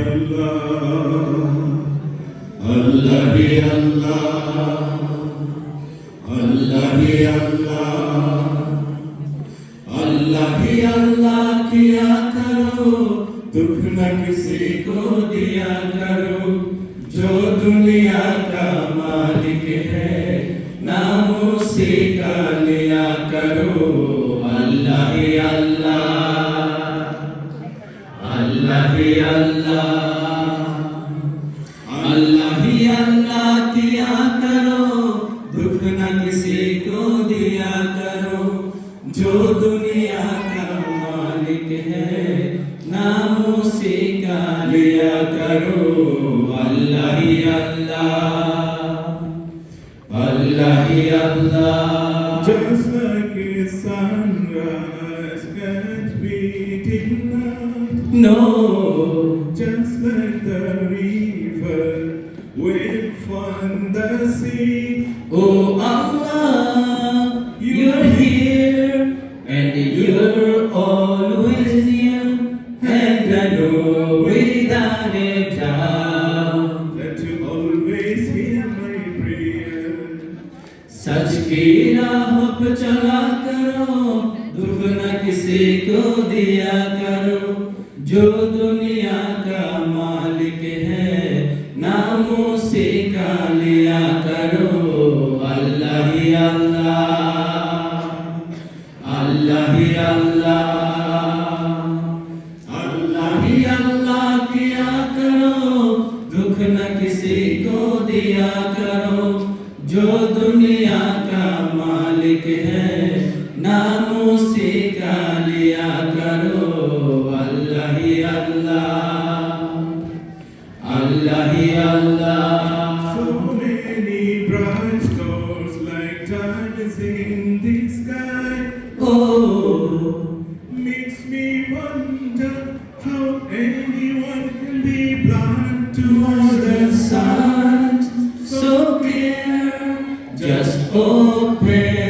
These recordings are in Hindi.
अल्लाह करो दुख न किसी को दिया करो जो दुनिया का मालिक है नाम उसी का लिया करो अल्लाह। अल्लाह ही अल्लाह अल्लाह ही अल्लाह किया करो दुख न किसी को दिया करो जो दुनिया का मालिक है नाम उसी का लिया करो अल्लाह ही अल्लाह अल्लाह ही अल्लाह No, Just like the river will find the sea. oh Allah, you're here and you're always near, and I know without a doubt. That you always hear my prayer. सच की राह पे चला करो दुख न किसी को दिया करो जो दुनिया का मालिक है, नाम से का लिया करो। अल्लाह ही अल्लाह। अल्लाह ही अल्लाह। करो। दुख न किसी को दिया करो। जो दुनिया diamonds in the sky. oh Makes me wonder how anyone can be blind to all the sun so clear just open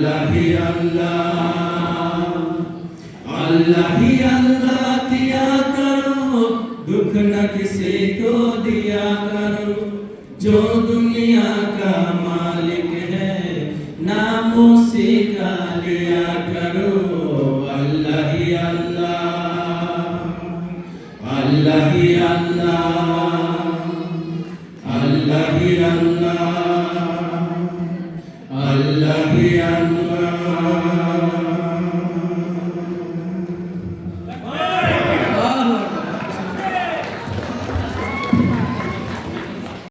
अल्लाह ही अल्लाह अल्लाह किया करो दुख न किसी को दिया करो जो दुनिया का मालिक है नाम का लिया करो अल्लाह अल्लाह अल्लाह